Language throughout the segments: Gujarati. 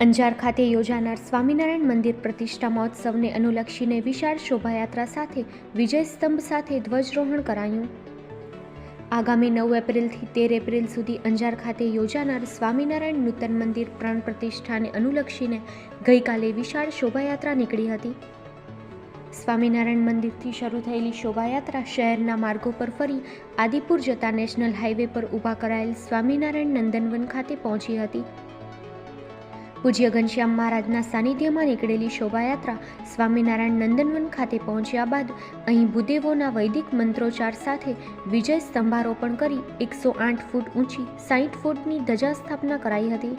અંજાર ખાતે યોજાનાર સ્વામિનારાયણ મંદિર પ્રતિષ્ઠા મહોત્સવને અનુલક્ષીને વિશાળ શોભાયાત્રા સાથે વિજય સ્તંભ સાથે ધ્વજરોહણ કરાયું. આગામી નવ એપ્રિલથી તેર એપ્રિલ સુધી અંજાર ખાતે યોજાનાર સ્વામિનારાયણ નૂતન મંદિર પ્રાણ પ્રતિષ્ઠાને અનુલક્ષીને ગઈકાલે વિશાળ શોભાયાત્રા નીકળી હતી. સ્વામિનારાયણ મંદિરથી શરૂ થયેલી શોભાયાત્રા શહેરના માર્ગો પર ફરી આદિપુર જતા નેશનલ હાઈવે પર ઊભા કરાયેલ સ્વામિનારાયણ નંદનવન ખાતે પહોંચી હતી. પૂજ્ય ઘનશ્યામ મહારાજના સાનિધ્યમાં નીકળેલી શોભાયાત્રા સ્વામિનારાયણ નંદનવન ખાતે પહોંચ્યા બાદ અહીં ભૂદેવોના વૈદિક મંત્રોચ્ચાર સાથે વિજય સ્તંભારોપણ કરી એકસો આઠ ફૂટ ઊંચી સાઠ ફૂટની ધજા સ્થાપના કરાઈ હતી.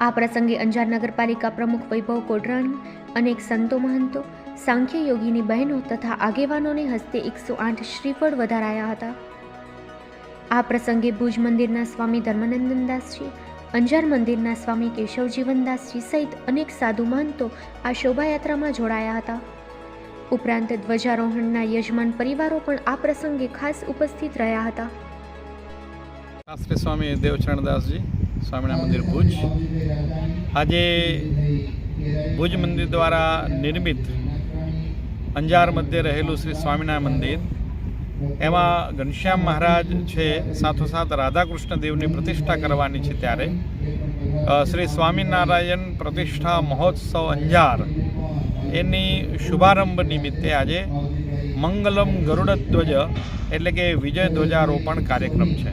આ પ્રસંગે અંજાર નગરપાલિકા પ્રમુખ વૈભવ કોડરાણી અનેક સંતો મહંતો, સાંખ્ય યોગીની બહેનો તથા આગેવાનોને હસ્તે એકસો આઠ શ્રીફળ વધારાયા હતા. આ પ્રસંગે ભુજ મંદિરના સ્વામી ધર્મનંદનદાસજી અંજાર મંદિરના સ્વામી કેશવજીવનદાસજી સહિત અનેક સાધુ મહંતો આ શોભાયાત્રામાં જોડાયા હતા. ઉપરાંત ધ્વજારોહણના યજમાન પરિવારો પણ આ પ્રસંગે ખાસ ઉપસ્થિત રહ્યા હતા. શાસ્ત્રી સ્વામી દેવચરણદાસજી સ્વામિનારાયણ મંદિર ભુજ. આજે ભુજ મંદિર દ્વારા નિર્મિત અંજાર મધ્યે રહેલું શ્રી સ્વામિનારાયણ મંદિર એમાં ઘનશ્યામ મહારાજ છે, સાથોસાથ રાધાકૃષ્ણ દેવની પ્રતિષ્ઠા કરવાની છે ત્યારે. શ્રી સ્વામિનારાયણ પ્રતિષ્ઠા મહોત્સવ અંજાર. એની શુભારંભ નિમિત્તે આજે મંગલમ ગરુડધ્વજ એટલે કે વિજય ધ્વજારોપણ કાર્યક્રમ છે.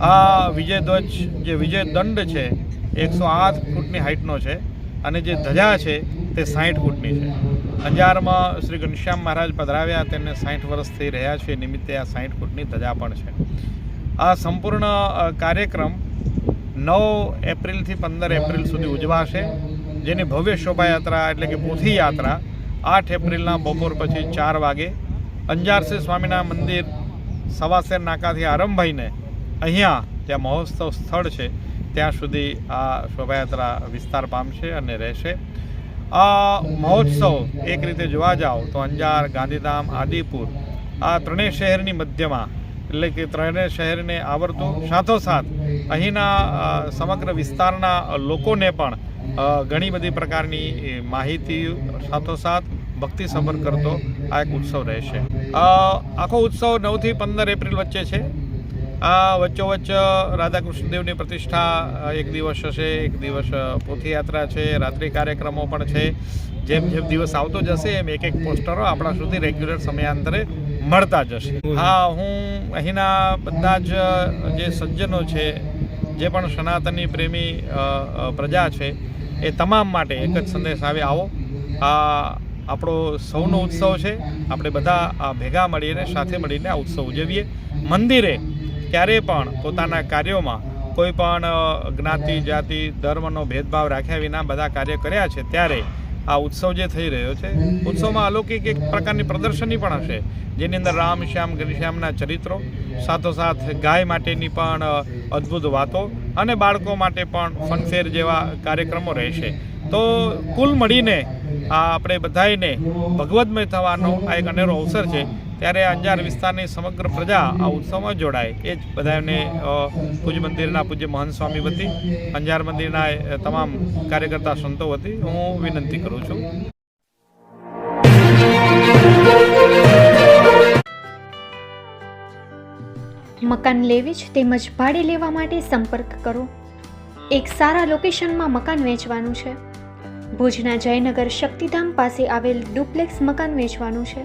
આ વિજય ધ્વજ, જે વિજય દંડ છે, એકસો આઠ ફૂટની હાઇટનો છે. અને જે ધજા છે તે સાઠ ફૂટની છે. અંજારમાં શ્રી ઘનશ્યામ મહારાજ પધરાવ્યા, તેમને સાઠ વર્ષ થઈ રહ્યા છે નિમિત્તે આ સાઠ ફૂટની ધજા પણ છે. આ સંપૂર્ણ કાર્યક્રમ નવ એપ્રિલથી પંદર એપ્રિલ સુધી ઉજવાશે. જેની ભવ્ય શોભાયાત્રા એટલે કે પોથી યાત્રા આઠ એપ્રિલના બપોર પછી ચાર વાગે. અંજારસિંહ સ્વામીના મંદિર સવાસેર નાકાથી આરંભાઈને અહીંયા ત્યાં મહોત્સવ સ્થળ છે ત્યાં સુધી આ શોભાયાત્રા વિસ્તાર પામશે અને રહેશે. આ મહોત્સવ એક રીતે જોવા જાઓ તો અંજાર, ગાંધીધામ, આદિપુર, આ ત્રણેય શહેરની મધ્યમાં, એટલે કે ત્રણેય શહેરને આવરતું, સાથોસાથ અહીંના સમગ્ર વિસ્તારના લોકોને પણ ઘણી બધી પ્રકારની માહિતી, સાથોસાથ ભક્તિ સફર કરતો આ એક ઉત્સવ રહેશે. આખો ઉત્સવ નવથી પંદર એપ્રિલ વચ્ચે છે. આ વચ્ચોવચ્ચ રાધાકૃષ્ણદેવની પ્રતિષ્ઠા એક દિવસ હશે, એક દિવસ પોથીયાત્રા છે, રાત્રિ કાર્યક્રમો પણ છે. જેમ જેમ દિવસ આવતો જશે, એમ એક એક પોસ્ટરો આપણા સુધી રેગ્યુલર સમયાંતરે મળતા જશે. હા, હું અહીંના બધા જ જે સજ્જનો છે, જે પણ સનાતની પ્રેમી પ્રજા છે, એ તમામ માટે એક જ સંદેશ આવે, આવો. આ આપણો સૌનો ઉત્સવ છે. આપણે બધા આ ભેગા મળીને, સાથે મળીને આ ઉત્સવ ઉજવીએ. મંદિરે ક્યારેય પણ પોતાના કાર્યોમાં કોઈ પણ જ્ઞાતિ જાતિ ધર્મનો ભેદભાવ રાખ્યા વિના બધા કાર્ય કર્યા છે ત્યારે આ ઉત્સવ જે થઈ રહ્યો છે ઉત્સવમાં અલૌકિક એક પ્રકારની પ્રદર્શની પણ હશે જેની અંદર રામ શ્યામ ઘનશ્યામના ચરિત્રો સાથોસાથ ગાય માટેની પણ અદ્ભુત વાતો અને બાળકો માટે પણ ફનફેર જેવા કાર્યક્રમો રહેશે. તો કુલ મળીને આ આપણે બધાઈને ભગવદમય થવાનો આ એક અનેરો અવસર છે ત્યારે અંજાર વિસ્તારની સમગ્ર પ્રજા આ ઉત્સવમાં જોડાય. એ જ બધાને પૂજ્ય મંદિરના પૂજ્ય મહંત સ્વામી વતી, અંજાર મંદિરના તમામ કાર્યકર્તા સંતો વતી હું વિનંતી કરું છું. મકાન લેવી જ તેમજ ભાડે લેવા માટે સંપર્ક કરો. એક સારા લોકેશનમાં મકાન વેચવાનું છે. ભુજના જયનગર શક્તિધામ પાસે આવેલ ડુપ્લેક્સ મકાન વેચવાનું છે.